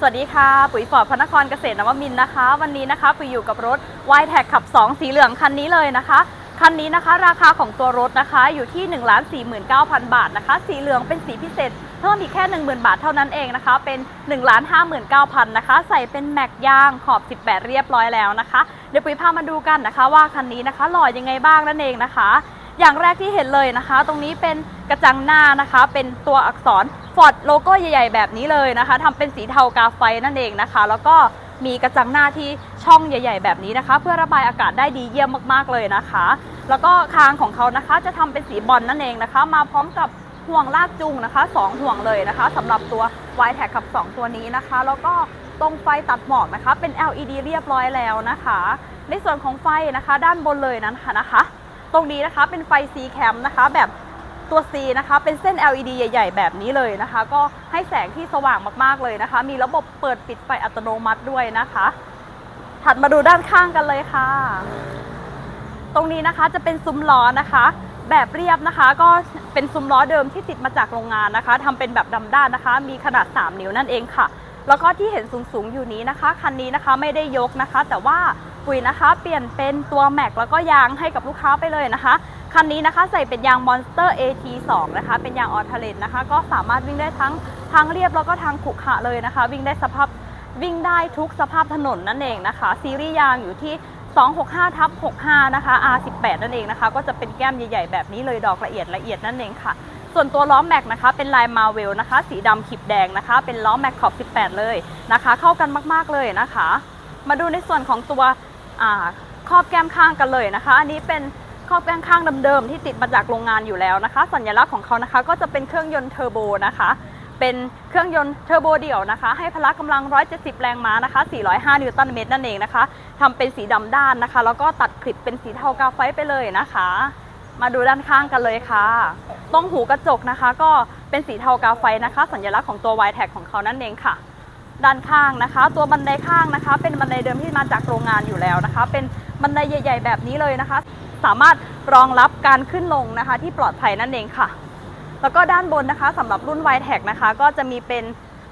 สวัสดีค่ะ ปุ๋ยฟอร์ดพระนครเกษตรนวมินนะคะ วันนี้นะคะปุ๋ยอยู่กับรถ y t แท็ขับ 2 สีเหลืองคันนี้เลยนะคะ คันนี้นะคะราคาของตัวรถนะคะอยู่ที่ 1 4 9 0 0 0 บาทนะคะ สีเหลืองเป็นสีพิเศษเพิ่มอีกแค่ 10,000 บาทเท่านั้นเองนะคะ เป็น 1 5 9 0 0 0นะคะ ใส่เป็นแม็กยางขอบ 18 เรียบร้อยแล้วนะคะ เดี๋ยวปุ๋ยพามาดูกันนะคะ ว่าคันนี้นะคะหล่อยังไงบ้างนั่นเองนะคะ อย่างแรกที่เห็นเลยนะคะ ตรงนี้เป็นกระจังหน้านะคะ เป็นตัวอักษรฟอร์ดโลโก้ใหญ่ ๆ แบบนี้เลยนะคะทำเป็นสีเทากาไฟนั่นเองนะคะ แล้วก็มีกระจังหน้าที่ช่องใหญ่ ๆ แบบนี้นะคะ เพื่อระบายอากาศได้ดีเยี่ยมมากๆเลยนะคะ แล้วก็คางของเขานะคะจะทำเป็นสีบอลนั่นเองนะคะ มาพร้อมกับห่วงลากจูงนะคะสองห่วงเลยนะคะสำหรับตัว y t แท็ขับ 2 ตัวนี้นะคะ แล้วก็ตรงไฟตัดหมอกนะคะ เป็น LED เรียบร้อยแล้วนะคะ ในส่วนของไฟนะคะ ด้านบนเลยนั้นค่ะนะคะ ตรงนี้นะคะเป็นไฟ C cam นะคะแบบตัว C นะคะ เป็นเส้น LED ใหญ่ ๆ แบบนี้เลยนะคะ ก็ให้แสงที่สว่างมากๆเลยนะคะ มีระบบเปิดปิดไฟอัตโนมัติด้วยนะคะ ถัดมาดูด้านข้างกันเลยค่ะ ตรงนี้นะคะจะเป็นซุ้มล้อนะคะ แบบเรียบนะคะ ก็เป็นซุ้มล้อเดิมที่ติดมาจากโรงงานนะคะทำเป็นแบบดำด้านนะคะ มีขนาด 3 นิ้วนั่นเองค่ะ แล้วก็ที่เห็นสูงๆอยู่นี้นะคะ คันนี้นะคะไม่ได้ยกนะคะ แต่ว่าุยนะคะ เปลี่ยนเป็นตัวแม็กแล้วก็ยางให้กับลูกค้าไปเลยนะคะคันนี้นะคะใส่เป็นยาง Monster AT2 นะคะ เป็นยางออทเลนนะคะ ก็สามารถวิ่งได้ทั้งทางเรียบแล้วก็ทางขรุขระเลยนะคะ วิ่งได้สภาพวิ่งได้ทุกสภาพถนนนั่นเองนะคะ ซีรีส์ยางอยู่ที่ 265ทับ65 นะคะ R18 นั่นเองนะคะ ก็จะเป็นแก้มใหญ่ๆ แบบนี้เลยดอกละเอียดละเอียดนั่นเองค่ะ ส่วนตัวล้อแม็กนะคะ เป็นลายมาเวลนะคะ สีดำขีบแดงนะคะ เป็นล้อแม็กขอบ 18 เลยนะคะ เข้ากันมากๆเลยนะคะ มาดูในส่วนของตัว ครอบแก้มข้างกันเลยนะคะ อันนี้เป็นครอบแก้มข้างเดิมๆที่ติดมาจากโรงงานอยู่แล้วนะคะ สัญลักษณ์ของเขานะคะก็จะเป็นเครื่องยนต์เทอร์โบนะคะ เป็นเครื่องยนต์เทอร์โบเดี่ยวนะคะ ให้พละกำลัง 170 แรงม้านะคะ 405 นิวตันเมตรนั่นเองนะคะทำเป็นสีดำด้านนะคะ แล้วก็ตัดคลิปเป็นสีเทากาไฟไปเลยนะคะ มาดูด้านข้างกันเลยค่ะตรงหูกระจกนะคะ ก็เป็นสีเทากาไฟนะคะ สัญลักษณ์ของตัว y t แท็ของเขานั่นเองค่ะ ด้านข้างนะคะ ตัวบันไดข้างนะคะ เป็นบันไดเดิมที่มาจากโรงงานอยู่แล้วนะคะ เป็นบันไดใหญ่ ๆ แบบนี้เลยนะคะ สามารถรองรับการขึ้นลงนะคะ ที่ปลอดภัยนั่นเองค่ะ แล้วก็ด้านบนนะคะสำหรับรุ่น y t แท็นะคะ ก็จะมีเป็น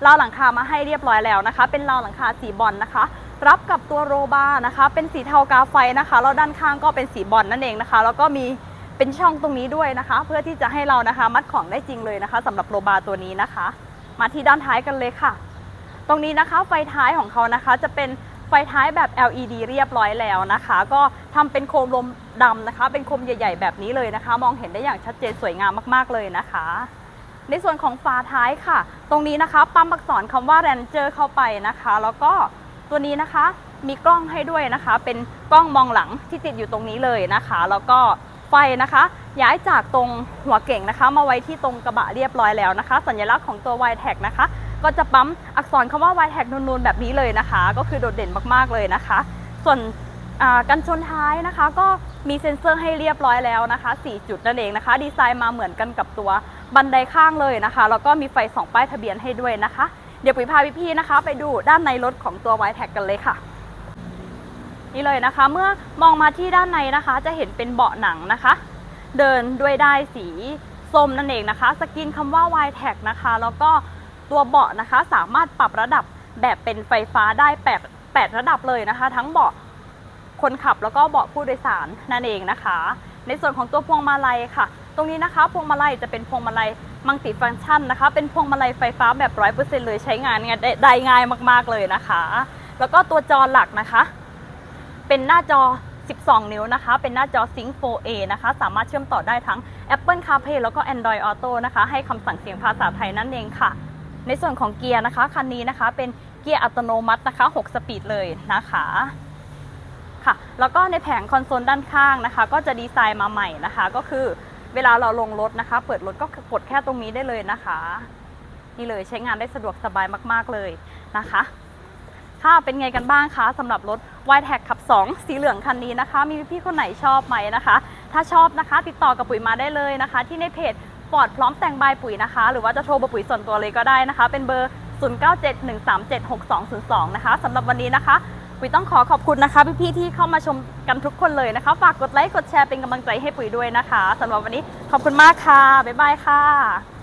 ราวหลังคามาให้เรียบร้อยแล้วนะคะ เป็นราวหลังคาสีบอลนะคะ รับกับตัวโรบาร์นะคะ เป็นสีเทากาไฟนะคะแล้วด้านข้างก็เป็นสีบอลนั่นเองนะคะ แล้วก็มีเป็นช่องตรงนี้ด้วยนะคะ เพื่อที่จะให้เรานะคะ มัดของได้จริงเลยนะคะสำหรับโรบาร์ตัวนี้นะคะ มาที่ด้านท้ายกันเลยค่ะ ตรงนี้นะคะไฟท้ายของเขานะคะจะเป็นไฟท้ายแบบ LED เรียบร้อยแล้วนะคะ ก็ทำเป็นโคมลมดำนะคะ เป็นโคมใหญ่ ๆ แบบนี้เลยนะคะ มองเห็นได้อย่างชัดเจนสวยงามมากๆเลยนะคะ ในส่วนของฝาท้ายค่ะ ตรงนี้นะคะปั๊มอักษรคำว่า Ranger เข้าไปนะคะ แล้วก็ตัวนี้นะคะมีกล้องให้ด้วยนะคะ เป็นกล้องมองหลังที่ติดอยู่ตรงนี้เลยนะคะ แล้วก็ไฟนะคะย้ายจากตรงหัวเก่งนะคะ มาไว้ที่ตรงกระบะเรียบร้อยแล้วนะคะ สัญลักษณ์ของตัว y t แท็นะคะ ก็จะปั๊มอักษรคำว่า y t แท็นูนๆแบบนี้เลยนะคะ ก็คือโดดเด่นมากๆเลยนะคะ ส่วนกันชนท้ายนะคะ ก็มีเซ็นเซอร์ให้เรียบร้อยแล้วนะคะ 4 จุดนั่นเองนะคะ ดีไซน์มาเหมือนกันกับตัวบันไดข้างเลยนะคะ แล้วก็มีไฟสองป้ายทะเบียนให้ด้วยนะคะ เดี๋ยวปุ๋ยพาพี่ๆนะคะ ไปดูด้านในรถของตัว y t แท็กันเลยค่ะ นี่เลยนะคะ เมื่อมองมาที่ด้านในนะคะ จะเห็นเป็นเบาะหนังนะคะ เดินด้วยได้สีส้มนั่นเองนะคะ สกรีนคำว่า y t แท็นะคะ แล้วก็ ตัวเบาะนะคะ สามารถปรับระดับแบบเป็นไฟฟ้าได้8 8ระดับเลยนะคะ ทั้งเบาะคนขับแล้วก็เบาะผู้โดยสารนั่นเองนะคะ ในส่วนของตัวพวงมาลัยค่ะ ตรงนี้นะคะ พวงมาลัยจะเป็นพวงมาลัยมัลติฟังก์ชันนะคะ เป็นพวงมาลัยไฟฟ้าแบบ100%เลยใช้งานได้ได้ง่ายมาก ๆเลยนะคะ แล้วก็ตัวจอหลักนะคะ เป็นหน้าจอ 12 นิ้วนะคะ เป็นหน้าจอ Sync 4A นะคะ สามารถเชื่อมต่อได้ทั้ง Apple CarPlay แล้วก็ Android Auto นะคะ ให้คำสั่งเสียงภาษาไทยนั่นเองค่ะ ในส่วนของเกียร์นะคะคันนี้นะคะเป็นเกียร์อัตโนมัตินะคะ 6 สปีดเลยนะคะค่ะแล้วก็ในแผงคอนโซลด้านข้างนะคะ ก็จะดีไซน์มาใหม่นะคะ ก็คือเวลาเราลงรถนะคะ เปิดรถก็กดแค่ตรงนี้ได้เลยนะคะ นี่เลยใช้งานได้สะดวกสบายมาก ๆเลยนะคะค่ะเป็นไงกันบ้างคะสำหรับรถ y t แท็ขับ 2 สีเหลืองคันนี้นะคะ มีพี่ๆคนไหนชอบไหมนะคะ ถ้าชอบนะคะ ติดต่อกับปุ๋ยมาได้เลยนะคะ ที่ในเพจ ฟอร์ดพร้อมแต่งบปุ๋ยนะคะ หรือว่าจะโทรบปุ๋ยส่วนตัวเลยก็ได้นะคะ เป็นเบอร์ 0971376202 นะคะสำหรับวันนี้นะคะ ปุ๋ยต้องขอขอบคุณนะคะ พี่ๆที่เข้ามาชมกันทุกคนเลยนะคะ ฝากกดไลค์กดแชร์เป็นกำลังใจให้ปุ๋ยด้วยนะคะสำหรับวันนี้ขอบคุณมากค่ะบ๊ายบายค่ะ